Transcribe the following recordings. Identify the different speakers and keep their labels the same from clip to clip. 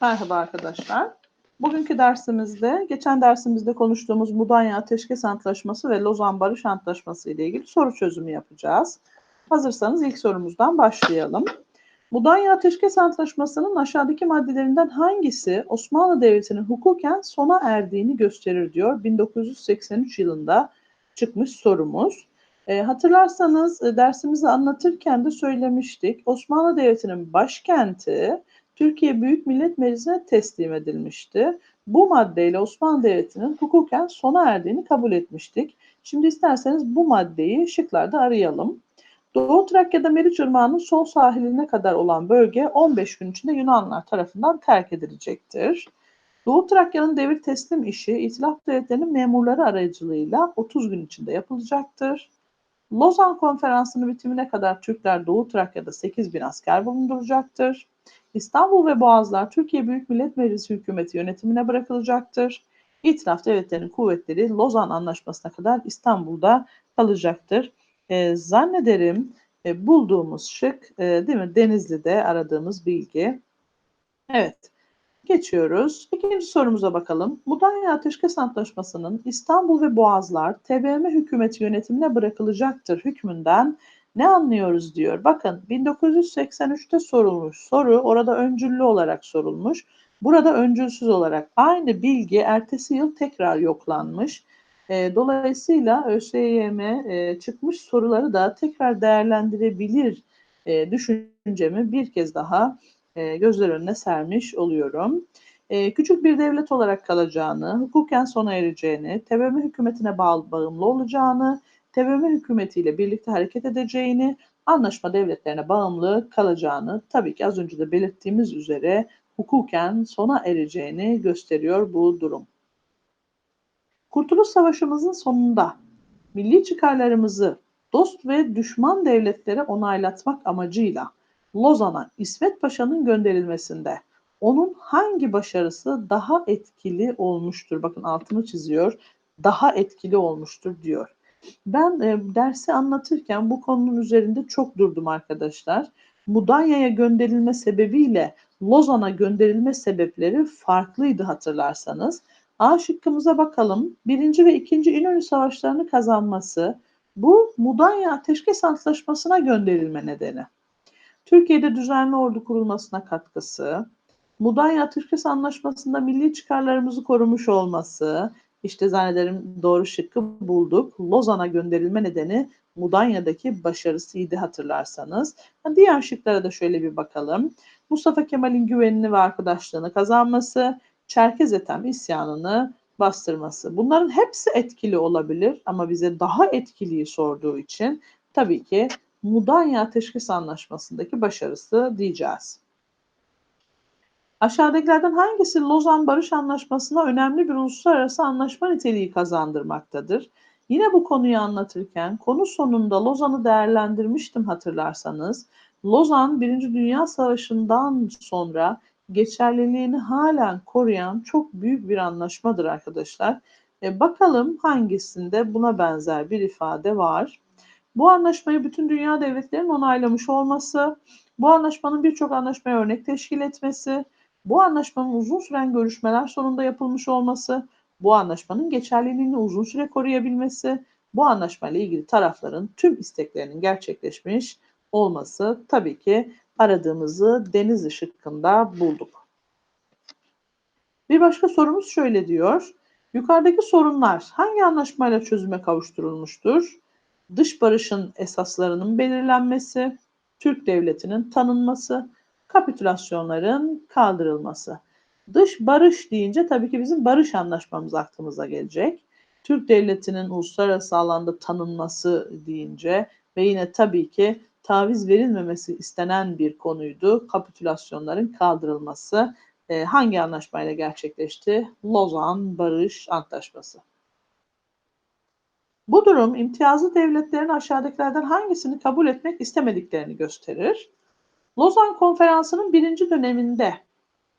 Speaker 1: Merhaba arkadaşlar. Bugünkü dersimizde, geçen dersimizde konuştuğumuz Mudanya Ateşkes Antlaşması ve Lozan Barış Antlaşması ile ilgili soru çözümü yapacağız. Hazırsanız ilk sorumuzdan başlayalım. Mudanya Ateşkes Antlaşması'nın aşağıdaki maddelerinden hangisi Osmanlı Devleti'nin hukuken sona erdiğini gösterir diyor. 1983 yılında çıkmış sorumuz. E, hatırlarsanız e, dersimizi anlatırken de söylemiştik. Osmanlı Devleti'nin başkenti Türkiye Büyük Millet Meclisi'ne teslim edilmişti. Bu maddeyle Osmanlı Devleti'nin hukuken sona erdiğini kabul etmiştik. Şimdi isterseniz bu maddeyi şıklarda arayalım. Doğu Trakya'da Meriç Irmağı'nın sol sahiline kadar olan bölge 15 gün içinde Yunanlar tarafından terk edilecektir. Doğu Trakya'nın devir teslim işi İtilaf Devletleri'nin memurları aracılığıyla 30 gün içinde yapılacaktır. Lozan Konferansı'nın bitimine kadar Türkler Doğu Trakya'da 8 bin asker bulunduracaktır. İstanbul ve Boğazlar Türkiye Büyük Millet Meclisi hükümeti yönetimine bırakılacaktır. İtilaf devletlerinin kuvvetleri Lozan Anlaşması'na kadar İstanbul'da kalacaktır. E, zannederim e, bulduğumuz şık e, değil mi? Denizli'de aradığımız bilgi. Evet. Geçiyoruz. İkinci sorumuza bakalım. Mudanya Ateşkes Antlaşması'nın İstanbul ve Boğazlar TBMM hükümeti yönetimine bırakılacaktır hükmünden ne anlıyoruz diyor. Bakın 1983'te sorulmuş soru orada öncüllü olarak sorulmuş. Burada öncülsüz olarak aynı bilgi ertesi yıl tekrar yoklanmış. E, dolayısıyla ÖSYM e, çıkmış soruları da tekrar değerlendirebilir e, düşüncemi bir kez daha e, gözler önüne sermiş oluyorum. E, küçük bir devlet olarak kalacağını, hukuken sona ereceğini, TBMM hükümetine bağlı, bağımlı olacağını, TBMM hükümetiyle birlikte hareket edeceğini, anlaşma devletlerine bağımlı kalacağını, tabii ki az önce de belirttiğimiz üzere hukuken sona ereceğini gösteriyor bu durum. Kurtuluş Savaşımızın sonunda milli çıkarlarımızı dost ve düşman devletlere onaylatmak amacıyla Lozan'a İsmet Paşa'nın gönderilmesinde onun hangi başarısı daha etkili olmuştur? Bakın altını çiziyor. Daha etkili olmuştur diyor. Ben e, dersi anlatırken bu konunun üzerinde çok durdum arkadaşlar. Mudanya'ya gönderilme sebebiyle Lozan'a gönderilme sebepleri farklıydı hatırlarsanız. A şıkkımıza bakalım. Birinci ve ikinci İnönü Savaşlarını kazanması bu Mudanya Ateşkes Antlaşması'na gönderilme nedeni. Türkiye'de düzenli ordu kurulmasına katkısı, Mudanya Ateşkes Anlaşması'nda milli çıkarlarımızı korumuş olması, işte zannederim doğru şıkkı bulduk. Lozan'a gönderilme nedeni Mudanya'daki başarısıydı hatırlarsanız. Diğer şıklara da şöyle bir bakalım. Mustafa Kemal'in güvenini ve arkadaşlığını kazanması, Çerkez Ethem isyanını bastırması. Bunların hepsi etkili olabilir ama bize daha etkiliyi sorduğu için tabii ki Mudanya Ateşkes Anlaşması'ndaki başarısı diyeceğiz. Aşağıdakilerden hangisi Lozan Barış Anlaşması'na önemli bir uluslararası anlaşma niteliği kazandırmaktadır? Yine bu konuyu anlatırken konu sonunda Lozan'ı değerlendirmiştim hatırlarsanız. Lozan Birinci Dünya Savaşı'ndan sonra geçerliliğini halen koruyan çok büyük bir anlaşmadır arkadaşlar. E, bakalım hangisinde buna benzer bir ifade var. Bu anlaşmayı bütün dünya devletlerinin onaylamış olması, bu anlaşmanın birçok anlaşmaya örnek teşkil etmesi, bu anlaşmanın uzun süren görüşmeler sonunda yapılmış olması, bu anlaşmanın geçerliliğini uzun süre koruyabilmesi, bu anlaşmayla ilgili tarafların tüm isteklerinin gerçekleşmiş olması tabii ki aradığımızı deniz ışıkında bulduk. Bir başka sorumuz şöyle diyor. Yukarıdaki sorunlar hangi anlaşmayla çözüme kavuşturulmuştur? Dış barışın esaslarının belirlenmesi, Türk devletinin tanınması, kapitülasyonların kaldırılması. Dış barış deyince tabii ki bizim barış anlaşmamız aklımıza gelecek. Türk devletinin uluslararası alanda tanınması deyince ve yine tabii ki taviz verilmemesi istenen bir konuydu. Kapitülasyonların kaldırılması e, hangi anlaşmayla gerçekleşti? Lozan Barış Antlaşması. Bu durum imtiyazlı devletlerin aşağıdakilerden hangisini kabul etmek istemediklerini gösterir. Lozan Konferansı'nın birinci döneminde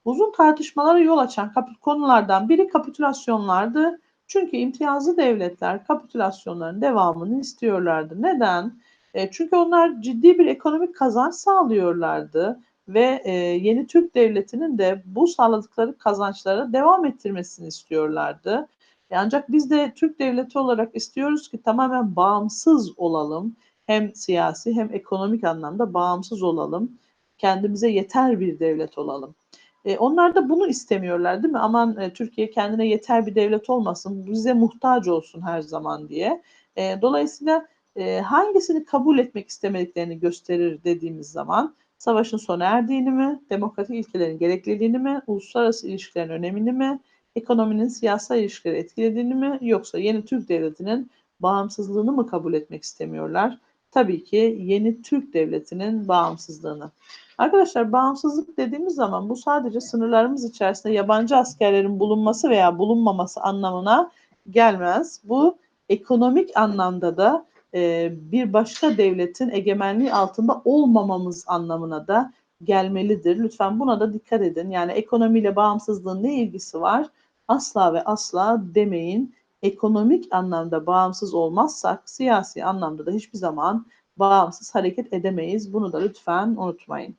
Speaker 1: uzun tartışmalara yol açan konulardan biri kapitülasyonlardı. Çünkü imtiyazlı devletler kapitülasyonların devamını istiyorlardı. Neden? E, çünkü onlar ciddi bir ekonomik kazanç sağlıyorlardı ve e, yeni Türk Devleti'nin de bu sağladıkları kazançlara devam ettirmesini istiyorlardı. E, ancak biz de Türk Devleti olarak istiyoruz ki tamamen bağımsız olalım. Hem siyasi hem ekonomik anlamda bağımsız olalım. Kendimize yeter bir devlet olalım. E, onlar da bunu istemiyorlar değil mi? Aman e, Türkiye kendine yeter bir devlet olmasın, bize muhtaç olsun her zaman diye. E, dolayısıyla e, hangisini kabul etmek istemediklerini gösterir dediğimiz zaman savaşın sona erdiğini mi, demokratik ilkelerin gerekliliğini mi, uluslararası ilişkilerin önemini mi, ekonominin siyasal ilişkileri etkilediğini mi yoksa yeni Türk devletinin bağımsızlığını mı kabul etmek istemiyorlar? Tabii ki yeni Türk devletinin bağımsızlığını. Arkadaşlar bağımsızlık dediğimiz zaman bu sadece sınırlarımız içerisinde yabancı askerlerin bulunması veya bulunmaması anlamına gelmez. Bu ekonomik anlamda da e, bir başka devletin egemenliği altında olmamamız anlamına da gelmelidir. Lütfen buna da dikkat edin. Yani ekonomiyle bağımsızlığın ne ilgisi var? Asla ve asla demeyin. Ekonomik anlamda bağımsız olmazsak siyasi anlamda da hiçbir zaman bağımsız hareket edemeyiz. Bunu da lütfen unutmayın.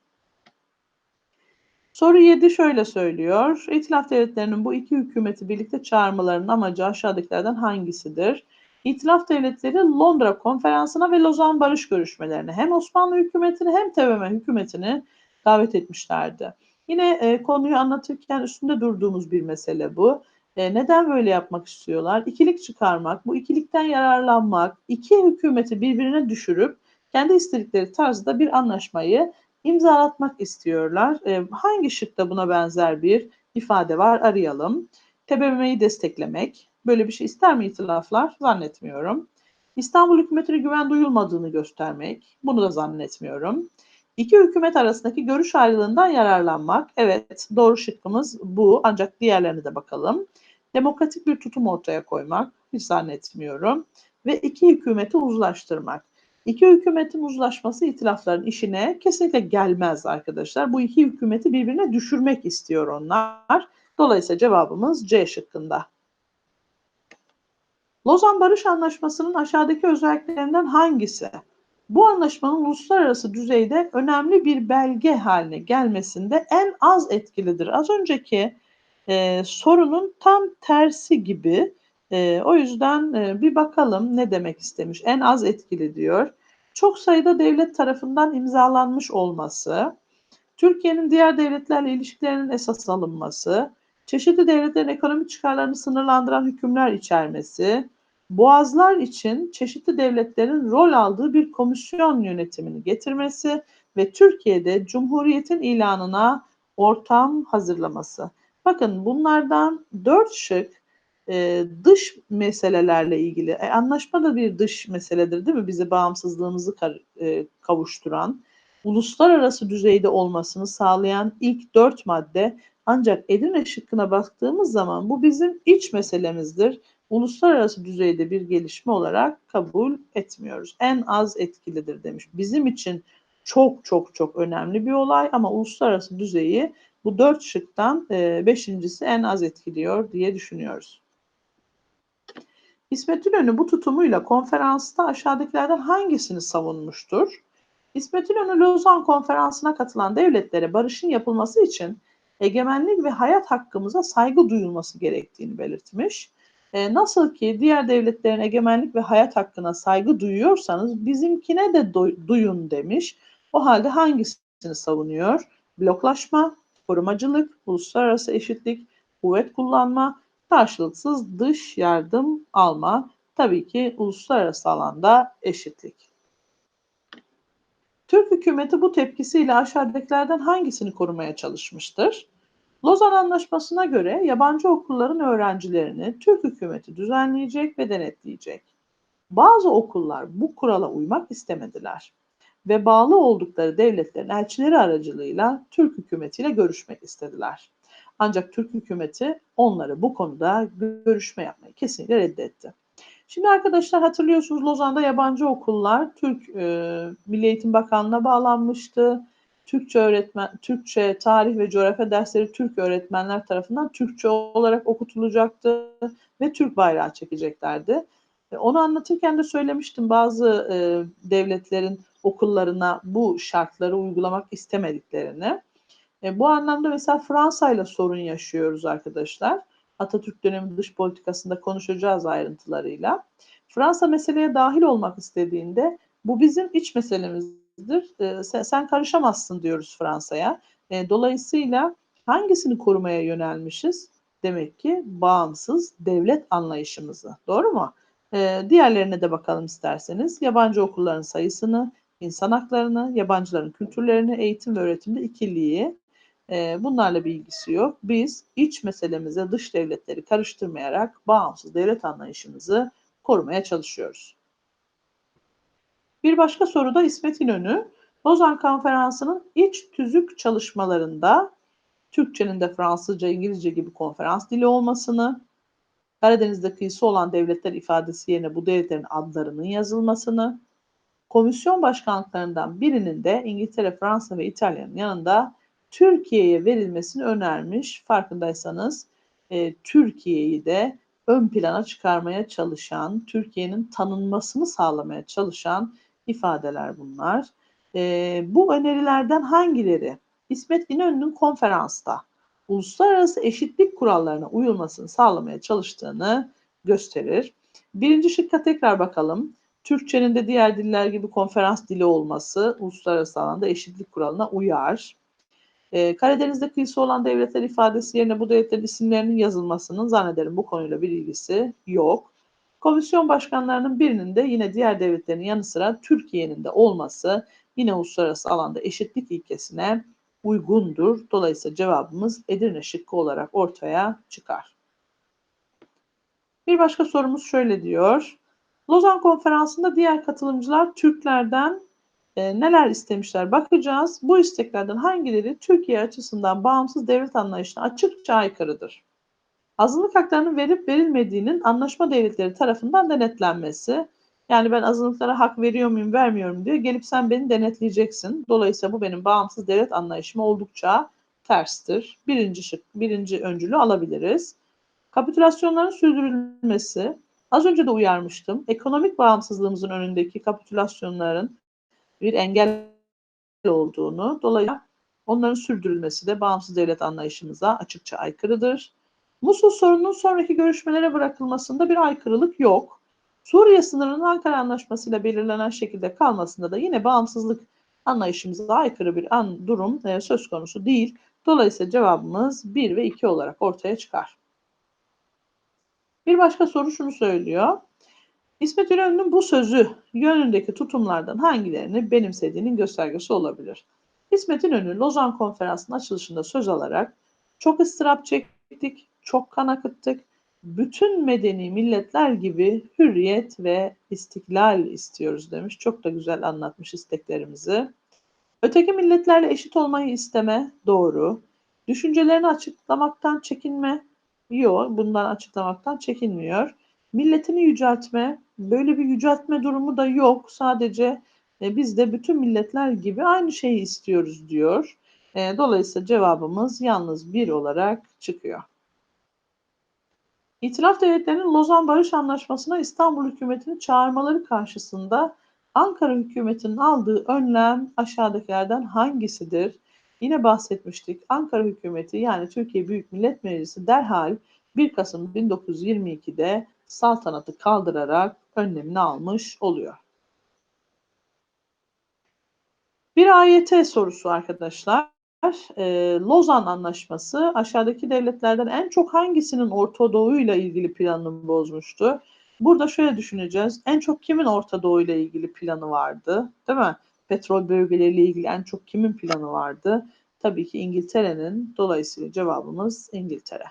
Speaker 1: Soru 7 şöyle söylüyor. İtilaf devletlerinin bu iki hükümeti birlikte çağırmalarının amacı aşağıdakilerden hangisidir? İtilaf devletleri Londra konferansına ve Lozan barış görüşmelerine hem Osmanlı hükümetini hem TBMM hükümetini davet etmişlerdi. Yine e, konuyu anlatırken üstünde durduğumuz bir mesele bu. E, neden böyle yapmak istiyorlar? İkilik çıkarmak, bu ikilikten yararlanmak, iki hükümeti birbirine düşürüp kendi istedikleri tarzda bir anlaşmayı imzalatmak istiyorlar. E, hangi şıkta buna benzer bir ifade var arayalım. TBMM'yi desteklemek. Böyle bir şey ister mi itilaflar? Zannetmiyorum. İstanbul hükümetine güven duyulmadığını göstermek. Bunu da zannetmiyorum. İki hükümet arasındaki görüş ayrılığından yararlanmak. Evet doğru şıkkımız bu ancak diğerlerine de bakalım. Demokratik bir tutum ortaya koymak. Hiç zannetmiyorum. Ve iki hükümeti uzlaştırmak. İki hükümetin uzlaşması itilafların işine kesinlikle gelmez arkadaşlar. Bu iki hükümeti birbirine düşürmek istiyor onlar. Dolayısıyla cevabımız C şıkkında. Lozan Barış Anlaşması'nın aşağıdaki özelliklerinden hangisi? Bu anlaşmanın uluslararası düzeyde önemli bir belge haline gelmesinde en az etkilidir. Az önceki e, sorunun tam tersi gibi. E, o yüzden e, bir bakalım ne demek istemiş. En az etkili diyor. Çok sayıda devlet tarafından imzalanmış olması, Türkiye'nin diğer devletlerle ilişkilerinin esas alınması, çeşitli devletlerin ekonomik çıkarlarını sınırlandıran hükümler içermesi, boğazlar için çeşitli devletlerin rol aldığı bir komisyon yönetimini getirmesi ve Türkiye'de Cumhuriyet'in ilanına ortam hazırlaması. Bakın bunlardan dört şık e, dış meselelerle ilgili. E, anlaşma da bir dış meseledir değil mi? Bizi bağımsızlığımızı e, kavuşturan, uluslararası düzeyde olmasını sağlayan ilk dört madde ancak Edirne şıkkına baktığımız zaman bu bizim iç meselemizdir. Uluslararası düzeyde bir gelişme olarak kabul etmiyoruz. En az etkilidir demiş. Bizim için çok çok çok önemli bir olay ama uluslararası düzeyi bu dört şıktan e, beşincisi en az etkiliyor diye düşünüyoruz. İsmet İnönü bu tutumuyla konferansta aşağıdakilerden hangisini savunmuştur? İsmet İnönü Lozan konferansına katılan devletlere barışın yapılması için egemenlik ve hayat hakkımıza saygı duyulması gerektiğini belirtmiş. E, nasıl ki diğer devletlerin egemenlik ve hayat hakkına saygı duyuyorsanız bizimkine de duyun demiş. O halde hangisini savunuyor? Bloklaşma, korumacılık, uluslararası eşitlik, kuvvet kullanma, karşılıksız dış yardım alma, tabii ki uluslararası alanda eşitlik. Türk hükümeti bu tepkisiyle aşağıdakilerden hangisini korumaya çalışmıştır? Lozan Anlaşması'na göre yabancı okulların öğrencilerini Türk hükümeti düzenleyecek ve denetleyecek. Bazı okullar bu kurala uymak istemediler ve bağlı oldukları devletlerin elçileri aracılığıyla Türk hükümetiyle görüşmek istediler. Ancak Türk hükümeti onları bu konuda görüşme yapmayı kesinlikle reddetti. Şimdi arkadaşlar hatırlıyorsunuz Lozan'da yabancı okullar Türk e, Milli Eğitim Bakanlığı'na bağlanmıştı. Türkçe öğretmen, Türkçe, tarih ve coğrafya dersleri Türk öğretmenler tarafından Türkçe olarak okutulacaktı ve Türk bayrağı çekeceklerdi. E, onu anlatırken de söylemiştim bazı e, devletlerin okullarına bu şartları uygulamak istemediklerini. E, bu anlamda mesela Fransa ile sorun yaşıyoruz arkadaşlar. Atatürk dönemi dış politikasında konuşacağız ayrıntılarıyla. Fransa meseleye dahil olmak istediğinde bu bizim iç meselemizdir. E, sen, sen karışamazsın diyoruz Fransa'ya. E, dolayısıyla hangisini korumaya yönelmişiz? Demek ki bağımsız devlet anlayışımızı. Doğru mu? E, diğerlerine de bakalım isterseniz. Yabancı okulların sayısını, insan haklarını, yabancıların kültürlerini, eğitim ve öğretimde ikiliği, e, bunlarla bir ilgisi yok. Biz iç meselemize dış devletleri karıştırmayarak bağımsız devlet anlayışımızı korumaya çalışıyoruz. Bir başka soru da İsmet İnönü. Lozan Konferansı'nın iç tüzük çalışmalarında Türkçenin de Fransızca, İngilizce gibi konferans dili olmasını, Karadeniz'de kıyısı olan devletler ifadesi yerine bu devletlerin adlarının yazılmasını, komisyon başkanlıklarından birinin de İngiltere, Fransa ve İtalya'nın yanında Türkiye'ye verilmesini önermiş. Farkındaysanız e, Türkiye'yi de ön plana çıkarmaya çalışan, Türkiye'nin tanınmasını sağlamaya çalışan ifadeler bunlar. E, bu önerilerden hangileri İsmet İnönü'nün konferansta uluslararası eşitlik kurallarına uyulmasını sağlamaya çalıştığını gösterir. Birinci şıkka tekrar bakalım. Türkçenin de diğer diller gibi konferans dili olması uluslararası alanda eşitlik kuralına uyar. Ee, Karadeniz'de kıyısı olan devletler ifadesi yerine bu devletlerin isimlerinin yazılmasının zannederim bu konuyla bir ilgisi yok. Komisyon başkanlarının birinin de yine diğer devletlerin yanı sıra Türkiye'nin de olması yine uluslararası alanda eşitlik ilkesine uygundur. Dolayısıyla cevabımız Edirne şıkkı olarak ortaya çıkar. Bir başka sorumuz şöyle diyor. Lozan Konferansı'nda diğer katılımcılar Türklerden e, neler istemişler bakacağız. Bu isteklerden hangileri Türkiye açısından bağımsız devlet anlayışına açıkça aykırıdır? Azınlık haklarının verip verilmediğinin anlaşma devletleri tarafından denetlenmesi. Yani ben azınlıklara hak veriyor muyum, vermiyorum diyor. Gelip sen beni denetleyeceksin. Dolayısıyla bu benim bağımsız devlet anlayışıma oldukça terstir. Birinci şık, birinci öncülü alabiliriz. Kapitülasyonların sürdürülmesi. Az önce de uyarmıştım. Ekonomik bağımsızlığımızın önündeki kapitülasyonların bir engel olduğunu, dolayısıyla onların sürdürülmesi de bağımsız devlet anlayışımıza açıkça aykırıdır. Musul sorununun sonraki görüşmelere bırakılmasında bir aykırılık yok. Suriye sınırının Ankara Anlaşması'yla belirlenen şekilde kalmasında da yine bağımsızlık anlayışımıza aykırı bir an, durum e, söz konusu değil. Dolayısıyla cevabımız 1 ve 2 olarak ortaya çıkar. Bir başka soru şunu söylüyor. İsmet İnönü'nün bu sözü yönündeki tutumlardan hangilerini benimsediğinin göstergesi olabilir. İsmet İnönü Lozan Konferansı'nın açılışında söz alarak çok ıstırap çektik, çok kan akıttık, bütün medeni milletler gibi hürriyet ve istiklal istiyoruz demiş. Çok da güzel anlatmış isteklerimizi. Öteki milletlerle eşit olmayı isteme doğru. Düşüncelerini açıklamaktan çekinme yok. Bundan açıklamaktan çekinmiyor. Milletini yüceltme böyle bir yüceltme durumu da yok. Sadece e, biz de bütün milletler gibi aynı şeyi istiyoruz diyor. E, dolayısıyla cevabımız yalnız bir olarak çıkıyor. İtilaf devletlerinin Lozan Barış Anlaşması'na İstanbul hükümetini çağırmaları karşısında Ankara hükümetinin aldığı önlem aşağıdakilerden hangisidir? Yine bahsetmiştik. Ankara hükümeti yani Türkiye Büyük Millet Meclisi derhal 1 Kasım 1922'de saltanatı kaldırarak önlemini almış oluyor. Bir AYT sorusu arkadaşlar. E, Lozan Anlaşması aşağıdaki devletlerden en çok hangisinin Orta Doğu ile ilgili planını bozmuştu? Burada şöyle düşüneceğiz. En çok kimin Orta Doğu ile ilgili planı vardı? Değil mi? Petrol bölgeleriyle ilgili en çok kimin planı vardı? Tabii ki İngiltere'nin. Dolayısıyla cevabımız İngiltere.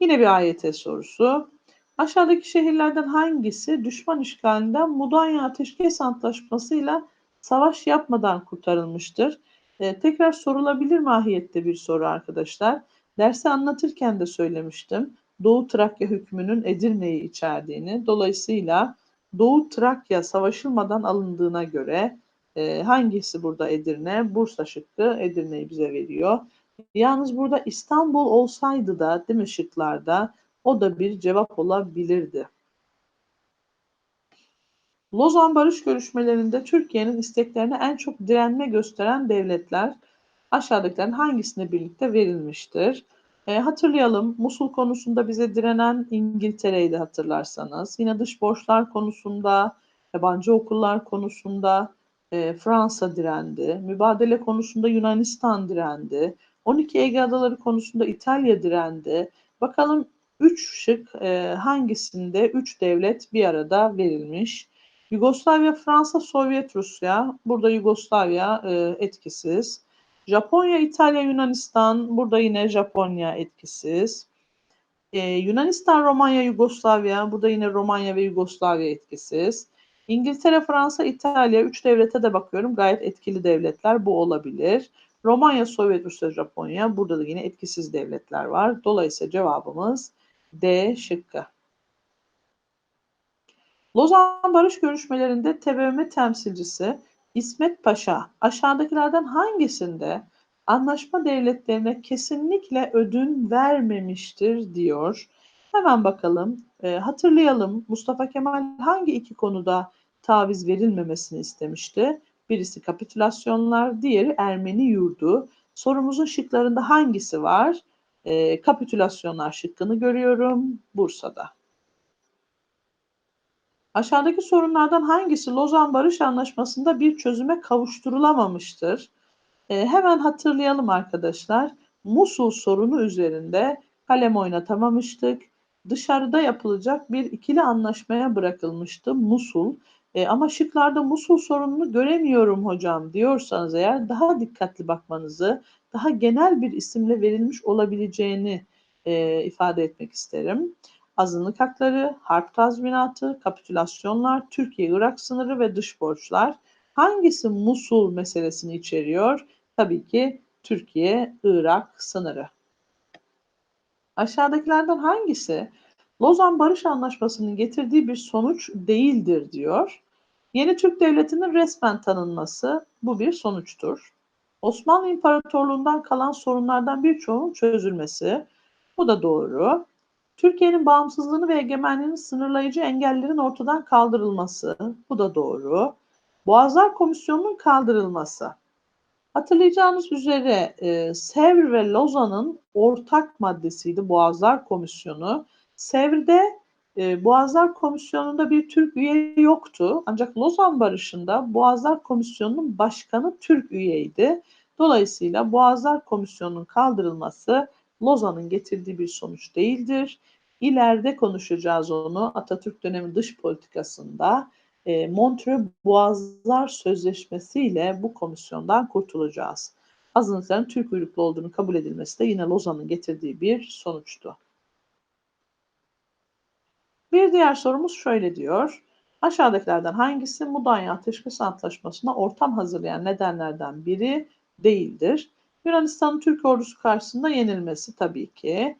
Speaker 1: Yine bir AYT sorusu. Aşağıdaki şehirlerden hangisi düşman işgalinden Mudanya Ateşkes Antlaşması'yla savaş yapmadan kurtarılmıştır? Ee, tekrar sorulabilir mahiyette bir soru arkadaşlar. Dersi anlatırken de söylemiştim. Doğu Trakya hükmünün Edirne'yi içerdiğini. Dolayısıyla Doğu Trakya savaşılmadan alındığına göre e, hangisi burada Edirne? Bursa şıkkı Edirne'yi bize veriyor. Yalnız burada İstanbul olsaydı da değil mi şıklarda o da bir cevap olabilirdi. Lozan barış görüşmelerinde Türkiye'nin isteklerine en çok direnme gösteren devletler aşağıdakilerin hangisine birlikte verilmiştir? E, hatırlayalım Musul konusunda bize direnen İngiltere'ydi hatırlarsanız. Yine dış borçlar konusunda, yabancı okullar konusunda e, Fransa direndi. Mübadele konusunda Yunanistan direndi. 12 Ege Adaları konusunda İtalya direndi. Bakalım 3 şık e, hangisinde 3 devlet bir arada verilmiş? Yugoslavya, Fransa, Sovyet Rusya. Burada Yugoslavya e, etkisiz. Japonya, İtalya, Yunanistan. Burada yine Japonya etkisiz. Ee, Yunanistan, Romanya, Yugoslavya. Burada yine Romanya ve Yugoslavya etkisiz. İngiltere, Fransa, İtalya. Üç devlete de bakıyorum. Gayet etkili devletler. Bu olabilir. Romanya, Sovyet Rusya, Japonya. Burada da yine etkisiz devletler var. Dolayısıyla cevabımız D şıkkı. Lozan Barış Görüşmelerinde TBMM temsilcisi İsmet Paşa aşağıdakilerden hangisinde anlaşma devletlerine kesinlikle ödün vermemiştir diyor. Hemen bakalım, e, hatırlayalım Mustafa Kemal hangi iki konuda taviz verilmemesini istemişti? Birisi kapitülasyonlar, diğeri Ermeni yurdu. Sorumuzun şıklarında hangisi var? E, kapitülasyonlar şıkkını görüyorum Bursa'da. Aşağıdaki sorunlardan hangisi Lozan Barış Anlaşması'nda bir çözüme kavuşturulamamıştır? E, hemen hatırlayalım arkadaşlar. Musul sorunu üzerinde kalem oynatamamıştık. Dışarıda yapılacak bir ikili anlaşmaya bırakılmıştı Musul. E, ama şıklarda Musul sorununu göremiyorum hocam diyorsanız eğer daha dikkatli bakmanızı, daha genel bir isimle verilmiş olabileceğini e, ifade etmek isterim azınlık hakları, harp tazminatı, kapitülasyonlar, Türkiye-Irak sınırı ve dış borçlar. Hangisi Musul meselesini içeriyor? Tabii ki Türkiye-Irak sınırı. Aşağıdakilerden hangisi Lozan Barış Anlaşması'nın getirdiği bir sonuç değildir diyor. Yeni Türk Devleti'nin resmen tanınması bu bir sonuçtur. Osmanlı İmparatorluğundan kalan sorunlardan birçoğunun çözülmesi bu da doğru. Türkiye'nin bağımsızlığını ve egemenliğini sınırlayıcı engellerin ortadan kaldırılması. Bu da doğru. Boğazlar Komisyonu'nun kaldırılması. Hatırlayacağınız üzere e, Sevr ve Lozan'ın ortak maddesiydi Boğazlar Komisyonu. Sevr'de e, Boğazlar Komisyonu'nda bir Türk üye yoktu. Ancak Lozan Barışı'nda Boğazlar Komisyonu'nun başkanı Türk üyeydi. Dolayısıyla Boğazlar Komisyonu'nun kaldırılması Lozan'ın getirdiği bir sonuç değildir. İleride konuşacağız onu Atatürk dönemi dış politikasında e, Montreux Boğazlar Sözleşmesi ile bu komisyondan kurtulacağız. Azınlıkların Türk uyruklu olduğunu kabul edilmesi de yine Lozan'ın getirdiği bir sonuçtu. Bir diğer sorumuz şöyle diyor. Aşağıdakilerden hangisi Mudanya Ateşkes Antlaşması'na ortam hazırlayan nedenlerden biri değildir? Yunanistan'ın Türk ordusu karşısında yenilmesi tabii ki.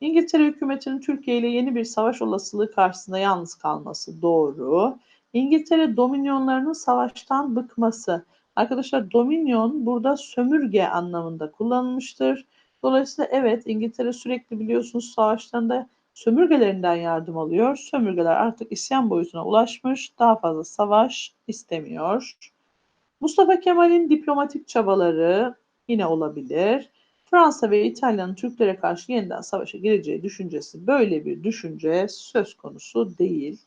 Speaker 1: İngiltere hükümetinin Türkiye ile yeni bir savaş olasılığı karşısında yalnız kalması doğru. İngiltere dominyonlarının savaştan bıkması. Arkadaşlar dominion burada sömürge anlamında kullanılmıştır. Dolayısıyla evet İngiltere sürekli biliyorsunuz savaşlarında sömürgelerinden yardım alıyor. Sömürgeler artık isyan boyutuna ulaşmış. Daha fazla savaş istemiyor. Mustafa Kemal'in diplomatik çabaları yine olabilir. Fransa ve İtalya'nın Türklere karşı yeniden savaşa gireceği düşüncesi böyle bir düşünce söz konusu değil.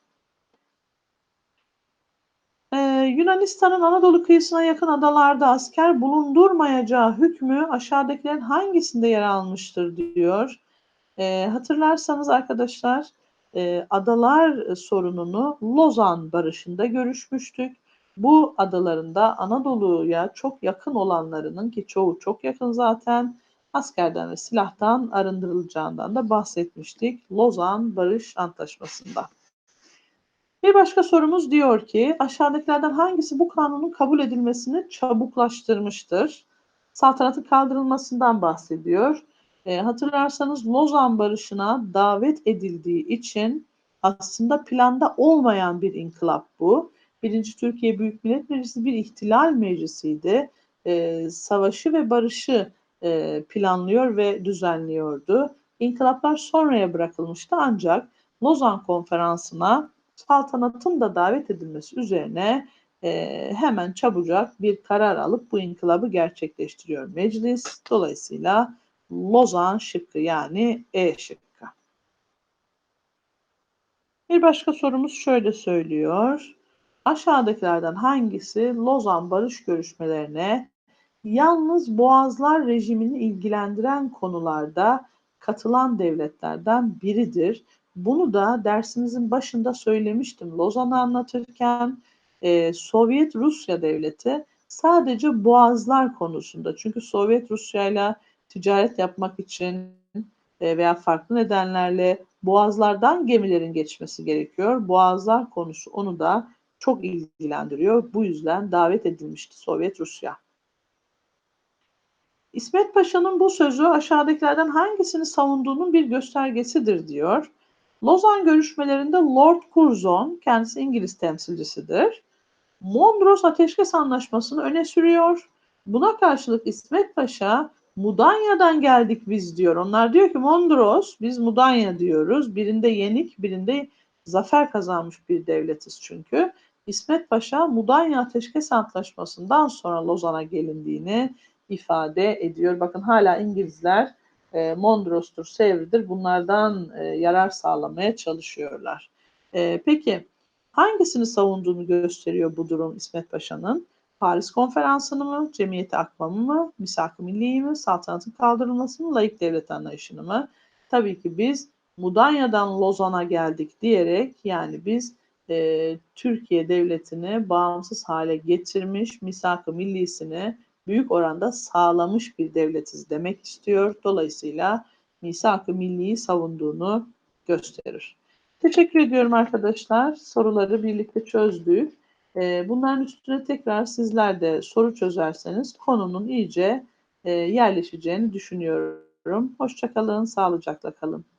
Speaker 1: Ee, Yunanistan'ın Anadolu kıyısına yakın adalarda asker bulundurmayacağı hükmü aşağıdakilerin hangisinde yer almıştır diyor. Ee, hatırlarsanız arkadaşlar e, adalar sorununu Lozan Barışı'nda görüşmüştük bu adalarında Anadolu'ya çok yakın olanlarının ki çoğu çok yakın zaten askerden ve silahtan arındırılacağından da bahsetmiştik Lozan Barış Antlaşması'nda. Bir başka sorumuz diyor ki aşağıdakilerden hangisi bu kanunun kabul edilmesini çabuklaştırmıştır? Saltanatın kaldırılmasından bahsediyor. E, hatırlarsanız Lozan Barışı'na davet edildiği için aslında planda olmayan bir inkılap bu. Birinci Türkiye Büyük Millet Meclisi bir ihtilal meclisiydi. E, savaşı ve barışı e, planlıyor ve düzenliyordu. İnkılaplar sonraya bırakılmıştı ancak Lozan Konferansı'na saltanatın da davet edilmesi üzerine e, hemen çabucak bir karar alıp bu inkılabı gerçekleştiriyor meclis. Dolayısıyla Lozan şıkkı yani E şıkkı. Bir başka sorumuz şöyle söylüyor. Aşağıdakilerden hangisi Lozan barış görüşmelerine yalnız boğazlar rejimini ilgilendiren konularda katılan devletlerden biridir? Bunu da dersimizin başında söylemiştim. Lozan'ı anlatırken e, Sovyet Rusya devleti sadece boğazlar konusunda çünkü Sovyet Rusya ile ticaret yapmak için e, veya farklı nedenlerle boğazlardan gemilerin geçmesi gerekiyor. Boğazlar konusu onu da çok ilgilendiriyor. Bu yüzden davet edilmişti Sovyet Rusya. İsmet Paşa'nın bu sözü aşağıdakilerden hangisini savunduğunun bir göstergesidir diyor. Lozan görüşmelerinde Lord Curzon, kendisi İngiliz temsilcisidir. Mondros Ateşkes Anlaşması'nı öne sürüyor. Buna karşılık İsmet Paşa Mudanya'dan geldik biz diyor. Onlar diyor ki Mondros, biz Mudanya diyoruz. Birinde yenik, birinde zafer kazanmış bir devletiz çünkü. İsmet Paşa Mudanya Ateşkes Antlaşması'ndan sonra Lozan'a gelindiğini ifade ediyor. Bakın hala İngilizler e, Mondros'tur, Sevri'dir bunlardan e, yarar sağlamaya çalışıyorlar. E, peki hangisini savunduğunu gösteriyor bu durum İsmet Paşa'nın? Paris Konferansı'nı mı, cemiyeti akmamı mı, misak-ı milliyi mi, saltanatın kaldırılması mı, layık devlet anlayışını mı? Tabii ki biz Mudanya'dan Lozan'a geldik diyerek yani biz e, Türkiye devletini bağımsız hale getirmiş, misak-ı millisini büyük oranda sağlamış bir devletiz demek istiyor. Dolayısıyla misak-ı milliyi savunduğunu gösterir. Teşekkür ediyorum arkadaşlar. Soruları birlikte çözdük. Ee, bunların üstüne tekrar sizler de soru çözerseniz konunun iyice e, yerleşeceğini düşünüyorum. Hoşçakalın, sağlıcakla kalın.